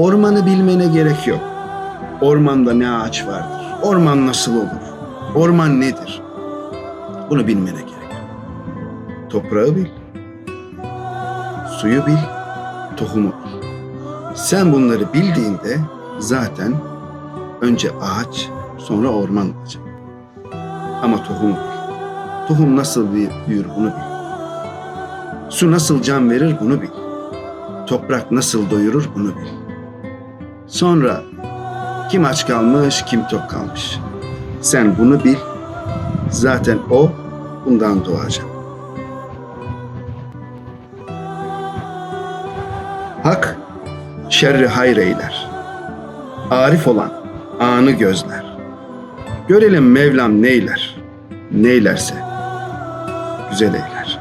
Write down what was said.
Ormanı bilmene gerek yok. Ormanda ne ağaç vardır? Orman nasıl olur? Orman nedir? Bunu bilmene gerek yok. Toprağı bil. Suyu bil. Tohumu bil. Sen bunları bildiğinde zaten önce ağaç sonra orman olacak. Ama tohumu bil. Tohum nasıl büyür bunu bil. Su nasıl can verir bunu bil. Toprak nasıl doyurur bunu bil. Sonra kim aç kalmış, kim tok kalmış. Sen bunu bil. Zaten o bundan doğacak. Hak şerri hayır eyler. Arif olan anı gözler. Görelim Mevlam neyler. Neylerse güzel eyler.